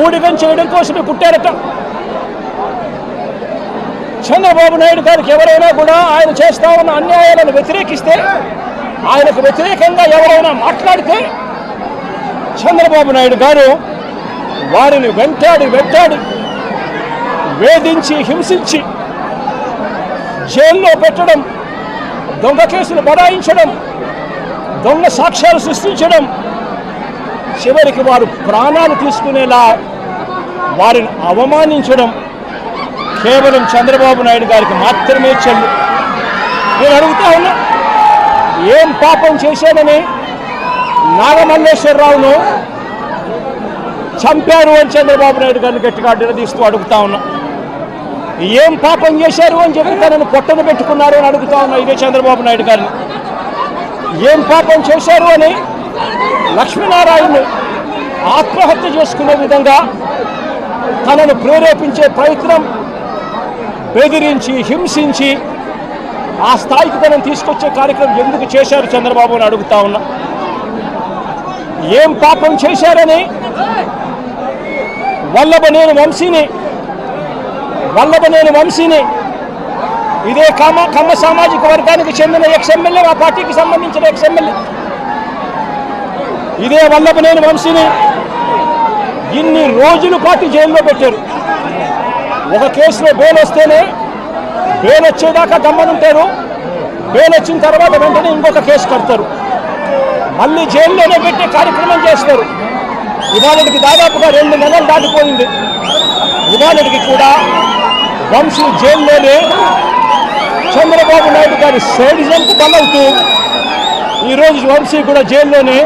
ఊడిగం చేయడం కోసమే పుట్టారట చంద్రబాబు నాయుడు గారికి ఎవరైనా కూడా ఆయన చేస్తా ఉన్న అన్యాయాలను వ్యతిరేకిస్తే ఆయనకు వ్యతిరేకంగా ఎవరైనా మాట్లాడితే చంద్రబాబు నాయుడు గారు వారిని వెంటాడి వెంటాడి వేధించి హింసించి జైల్లో పెట్టడం దొంగ కేసులు బడాయించడం దొంగ సాక్ష్యాలు సృష్టించడం చివరికి వారు ప్రాణాలు తీసుకునేలా వారిని అవమానించడం కేవలం చంద్రబాబు నాయుడు గారికి మాత్రమే చెల్లు. నేను అడుగుతా ఉన్నా ఏం పాపం చేశాడని నాగమల్లేశ్వరరావును చంపారు అని చంద్రబాబు నాయుడు గారిని గట్టిగా నిలదీస్తూ అడుగుతా ఉన్నా. ఏం పాపం చేశారు అని చెప్పి తనను పొట్టను పెట్టుకున్నారు అని అడుగుతా ఉన్నా ఇదే చంద్రబాబు నాయుడు గారిని. ఏం పాపం చేశారు అని లక్ష్మీనారాయణ ఆత్మహత్య చేసుకునే విధంగా తనను ప్రేరేపించే ప్రయత్నం బెదిరించి హింసించి ఆ స్థాయికి తనను తీసుకొచ్చే కార్యక్రమం ఎందుకు చేశారు చంద్రబాబు అని అడుగుతా ఉన్నా. ఏం పాపం చేశారని వల్లభనేని వంశీని వల్లభనేని వంశీని ఇదే కమ్మ కమ్మ సామాజిక వర్గానికి చెందిన ఎక్స్ ఎమ్మెల్యే ఆ పార్టీకి సంబంధించిన ఎక్స్ ఎమ్మెల్యే ఇదే వల్లభనేని వంశీని ఇన్ని రోజులు పాటు జైల్లో పెట్టారు. ఒక కేసులో బెయిల్ వస్తేనే బెయిల్ వచ్చేదాకా గమ్మనుంటారు బెయిల్ వచ్చిన తర్వాత వెంటనే ఇంకొక కేసు కడతారు. మళ్ళీ జైల్లోనే పెట్టే కార్యక్రమం చేస్తారు. ఇవాళకి దాదాపుగా రెండు నెలలు దాటిపోయింది. ఇవాళకి కూడా వంశీ జైల్లోనే చంద్రబాబు నాయుడు గారి సైడిజంకు బలవుతూ ఈరోజు వంశీ కూడా జైల్లోనే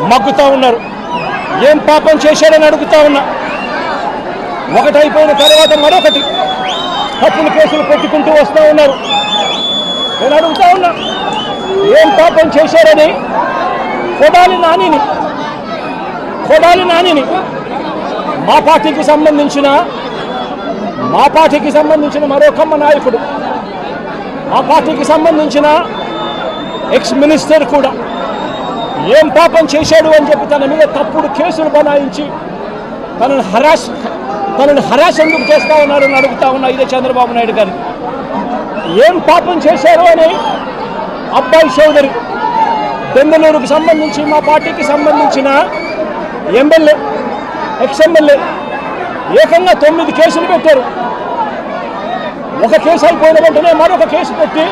మగ్గుతూ ఉన్నారు. ఏం పాపం చేశాడని అడుగుతా ఉన్నా. ఒకటైపోయిన తర్వాత మరొకటి. తప్పులు కేసులు పెట్టుకుంటూ వస్తూ ఉన్నారు. నేను అడుగుతా ఉన్నా ఏం పాపం చేశారని కొడాలి నానిని. కొడాలి నానిని. మా పార్టీకి సంబంధించిన మా పార్టీకి సంబంధించిన మరో కమ్మ నాయకుడు. మా పార్టీకి సంబంధించిన ఎక్స్ మినిస్టర్ కూడా. ఏం పాపం చేశాడు అని చెప్పి తన మీద తప్పుడు కేసులు బనాయించి తనను హరాస్ తనను హరాస్ ఎందుకు చేస్తా ఉన్నారు అని అడుగుతా ఉన్నా ఇదే చంద్రబాబు నాయుడు గారు. ఏం పాపం చేశారు అని అబ్బాయి సోదరి బెంగళూరుకు సంబంధించి మా పార్టీకి సంబంధించిన ఎమ్మెల్యే ఎక్స్ ఎమ్మెల్యే ఏకంగా తొమ్మిది కేసులు పెట్టారు. ఒక కేసు అయిపోయిన వెంటనే మరొక కేసు పెట్టి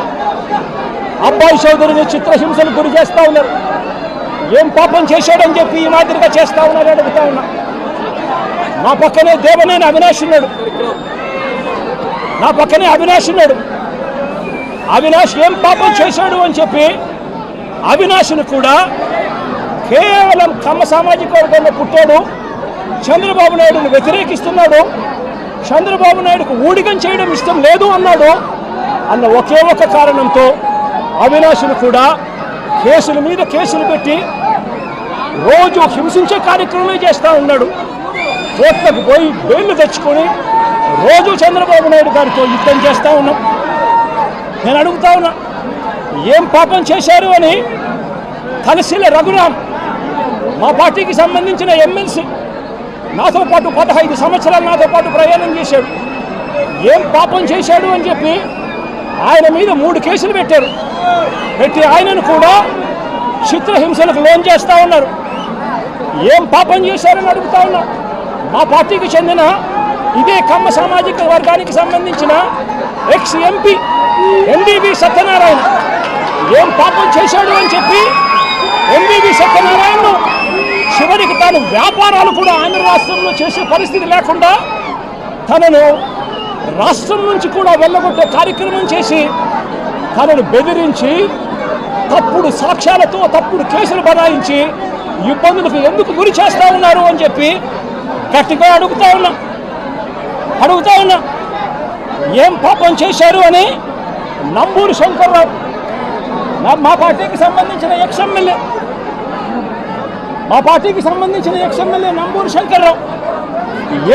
అబ్బాయి సోదరిని చిత్రహింసలు గురి చేస్తా ఉన్నారు. ఏం పాపం చేశాడని చెప్పి ఈ మాదిరిగా చేస్తా ఉన్నాడు అడుగుతా ఉన్నా. నా పక్కనే దేవనేని అవినాష్ ఉన్నాడు. నా పక్కనే అవినాష్ ఉన్నాడు. అవినాష్ ఏం పాపం చేశాడు అని చెప్పి అవినాష్ను కూడా కేవలం కమ్మ సామాజిక వర్గంలో పుట్టాడు. చంద్రబాబు నాయుడుని వ్యతిరేకిస్తున్నాడు. చంద్రబాబు నాయుడుకు ఊడిగం చేయడం ఇష్టం లేదు అన్నాడు. అన్న ఒకే ఒక కారణంతో అవినాష్ను కూడా కేసుల మీద కేసులు పెట్టి రోజు హింసించే కార్యక్రమమే చేస్తూ ఉన్నాడు. కోట్లకు పోయి బెయిల్ తెచ్చుకొని రోజు చంద్రబాబు నాయుడు గారితో యుద్ధం చేస్తూ ఉన్నాం. నేను అడుగుతా ఉన్నా ఏం పాపం చేశారు అని తలసిల రఘురామ్ మా పార్టీకి సంబంధించిన ఎమ్మెల్సీ నాతో పాటు పదహైదు సంవత్సరాలు నాతో పాటు ప్రయాణం చేశాడు. ఏం పాపం చేశాడు అని చెప్పి ఆయన మీద మూడు కేసులు పెట్టారు. పెట్టి ఆయనను కూడా చిత్రహింసలకు లోన్ చేస్తూ ఉన్నారు. ఏం పాపం చేశారని అడుగుతా ఉన్నా. మా పార్టీకి చెందిన ఇదే కమ్మ సామాజిక వర్గానికి సంబంధించిన ఎక్స్ ఎంపీ ఎంబీబీ సత్యనారాయణ. ఏం పాపం చేశాడు అని చెప్పి ఎంబీబీ సత్యనారాయణ చివరికి తాను వ్యాపారాలు కూడా ఆంధ్ర రాష్ట్రంలో చేసే పరిస్థితి లేకుండా తనను రాష్ట్రం నుంచి కూడా వెళ్ళగొట్టే కార్యక్రమం చేసి తనను బెదిరించి తప్పుడు సాక్ష్యాలతో తప్పుడు కేసులు బనాయించి ఇబ్బందులకు ఎందుకు గురి చేస్తా ఉన్నారు అని చెప్పి గట్టిగా అడుగుతా ఉన్నా. అడుగుతా ఉన్నా. ఏం పాపం చేశారు అని నంబూరు శంకర్రావు మా పార్టీకి సంబంధించిన ఎక్స్ ఎమ్మెల్యే మా పార్టీకి సంబంధించిన ఎక్స్ ఎమ్మెల్యే నంబూరు శంకర్రావు.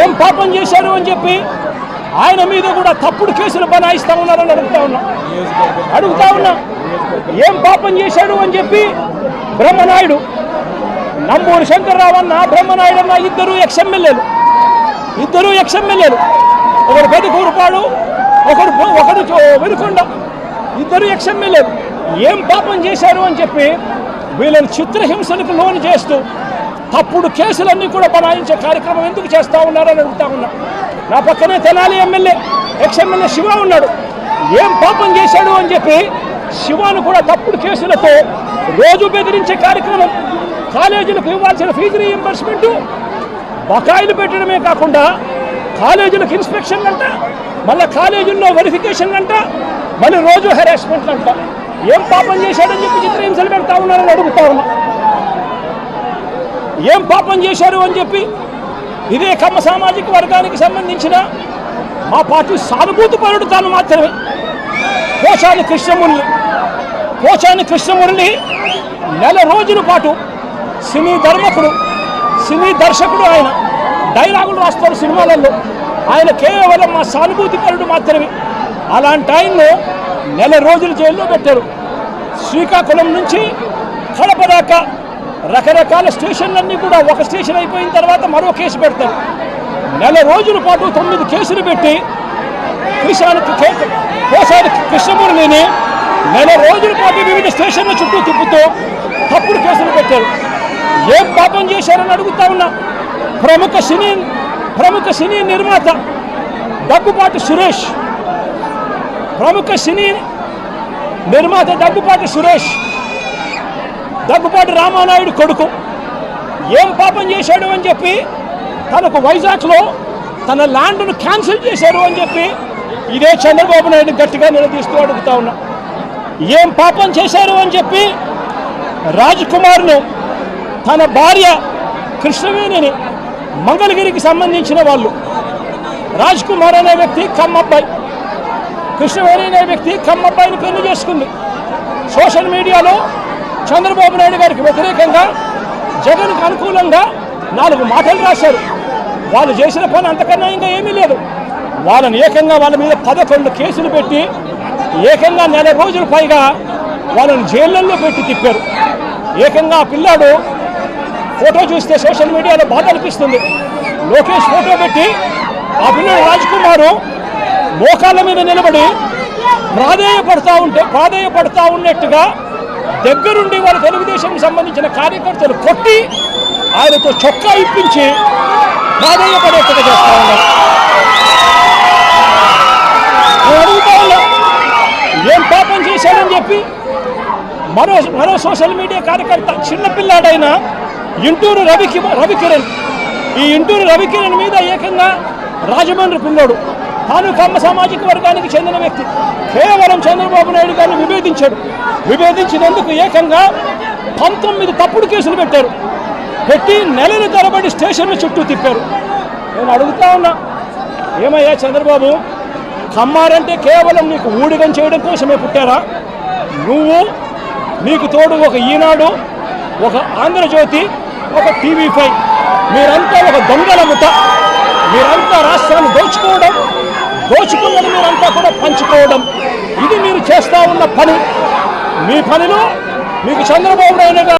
ఏం పాపం చేశారు అని చెప్పి ఆయన మీద కూడా తప్పుడు కేసులు బనాయిస్తా ఉన్నారని అడుగుతా ఉన్నా. అడుగుతా ఉన్నా. ఏం పాపం చేశాడు అని చెప్పి బ్రహ్మనాయుడు నంబూరు శంకర్రావు అన్న బ్రహ్మనాయుడు అన్న ఇద్దరు ఎక్స్ఎమ్మెల్యేలు ఇద్దరు ఎక్స్ఎమ్మెల్యేలు ఒకరు పెదకూరుపాడు ఒకరు ఒకరు వెనుకొండ. ఇద్దరు ఎక్స్ఎమ్మెల్యేలు ఏం పాపం చేశారు అని చెప్పి వీళ్ళని చిత్రహింసలకు లోను చేస్తూ తప్పుడు కేసులన్నీ కూడా బనాయించే కార్యక్రమం ఎందుకు చేస్తూ ఉన్నారని అడుగుతా ఉన్నా. నా పక్కనే తెనాలి ఎమ్మెల్యే ఎక్స్ఎమ్మెల్యే శివ ఉన్నాడు. ఏం పాపం చేశాడు అని చెప్పి శివాను కూడా తప్పుడు కేసులతో రోజు బెదిరించే కార్యక్రమం. కాలేజీలకు ఇవ్వాల్సిన ఫీజు రీఎంబర్స్మెంట్ బకాయిలు పెట్టడమే కాకుండా కాలేజీలకు ఇన్స్పెక్షన్ అంట మళ్ళీ కాలేజీల్లో వెరిఫికేషన్ అంట మళ్ళీ రోజు హెరాస్మెంట్ అంట. ఏం పాపం చేశాడని చెప్పి చిత్రహింసలు పెడతా ఉన్నారని అడుగుతా ఉన్నా. ఏం పాపం చేశారు అని చెప్పి ఇదే కమ్మ సామాజిక వర్గానికి సంబంధించిన మా పార్టీ సానుభూతి పరుడు తాను మాత్రమే. కోశాని కృష్ణమురళి కోశాని కృష్ణమురళి నెల రోజుల పాటు సినీ ధర్మకుడు సినీ దర్శకుడు ఆయన. డైలాగులు రాస్తారు సినిమాలలో. ఆయన కేవలం మా సానుభూతి పరుడు మాత్రమే. అలాంటి ఆయన్ను నెల రోజులు జైల్లో పెట్టారు. శ్రీకాకుళం నుంచి కడప దాకా రకరకాల స్టేషన్లన్నీ కూడా ఒక స్టేషన్ అయిపోయిన తర్వాత మరో కేసు పెడతారు. నెల రోజుల పాటు తొమ్మిది కేసులు పెట్టి కృష్ణానికి కోసారి కృష్ణమూర్తిని నెల రోజుల పాటు వివిధ స్టేషన్ల చుట్టూ తిప్పుతూ తప్పుడు కేసులు పెట్టారు. ఏం పాపం చేశారని అడుగుతా ఉన్నా. ప్రముఖ సినీ ప్రముఖ సినీ నిర్మాత దగ్గుపాటి సురేష్. ప్రముఖ సినీ నిర్మాత దగ్గుపాటి సురేష్. దగ్గుపాటి రామానాయుడు కొడుకు. ఏం పాపం చేశాడు అని చెప్పి తనకు వైజాగ్లో తన ల్యాండ్ను క్యాన్సిల్ చేశారు అని చెప్పి ఇదే చంద్రబాబు నాయుడు గట్టిగా నిలదీస్తూ అడుగుతా ఉన్నా. ఏం పాపం చేశారు అని చెప్పి రాజ్ కుమార్ను తన భార్య కృష్ణవేణిని మంగళగిరికి సంబంధించిన వాళ్ళు. రాజ్ కుమార్ అనే వ్యక్తి కమ్మబ్బాయి. కృష్ణవేణి అనే వ్యక్తి కమ్మబ్బాయిని పెళ్ళి చేసుకుంది. సోషల్ మీడియాలో చంద్రబాబు నాయుడు గారికి వ్యతిరేకంగా జగన్కు అనుకూలంగా నాలుగు మాటలు రాశారు. వాళ్ళు చేసిన పని అంతకన్నా ఇంకా ఏమీ లేదు. వాళ్ళని ఏకంగా వాళ్ళ మీద పదకొండు కేసులు పెట్టి ఏకంగా నెల రోజుల పైగా వాళ్ళని జైళ్ళల్లో పెట్టి తిప్పారు. ఏకంగా ఆ పిల్లాడు ఫోటో చూస్తే సోషల్ మీడియాలో బాధ అనిపిస్తుంది. లోకేష్ ఫోటో పెట్టి అభినవ్ పిల్లడు రాజ్ మోకాళ్ళ మీద నిలబడి ప్రాధేయపడతా ఉంటే ప్రాధేయపడతా ఉన్నట్టుగా దగ్గరుండి వాళ్ళ తెలుగుదేశం సంబంధించిన కార్యకర్తలు కొట్టి ఆయనతో చొక్కా ఇప్పించి ప్రాధేయపడేట్టుగా చేస్తా ఉన్నారు. అడుగుతా ఉన్నా ఏం పాపం చేశాడని చెప్పి మరో మరో సోషల్ మీడియా కార్యకర్త చిన్నపిల్లాడైన ఇంటూరు రవికి రవికిరణ్ ఈ ఇంటూరు రవికిరణ్ మీద ఏకంగా రాజమండ్రి పిల్లోడు తాను కమ్మ సామాజిక వర్గానికి చెందిన వ్యక్తి. కేవలం చంద్రబాబు నాయుడు గారిని విభేదించాడు. విభేదించినందుకు ఏకంగా పంతొమ్మిది తప్పుడు కేసులు పెట్టారు. పెట్టి నెలల తరబడి స్టేషన్ల చుట్టూ తిప్పారు. నేను అడుగుతా ఉన్నా ఏమయ్యా చంద్రబాబు? కమ్మారంటే కేవలం నీకు ఊడిగం చేయడం కోసమే పుట్టారా? నువ్వు నీకు తోడు ఒక ఈనాడు ఒక ఆంధ్రజ్యోతి ఒక టీవీ ఫైవ్ మీరంతా ఒక దొంగల ముత మీరంతా రాష్ట్రాన్ని దోచుకోవడం దోచుకున్నది మీరంతా కూడా పంచుకోవడం. ఇది మీరు చేస్తా ఉన్న పని. మీ పనిలో మీకు చంద్రబాబు నాయుడు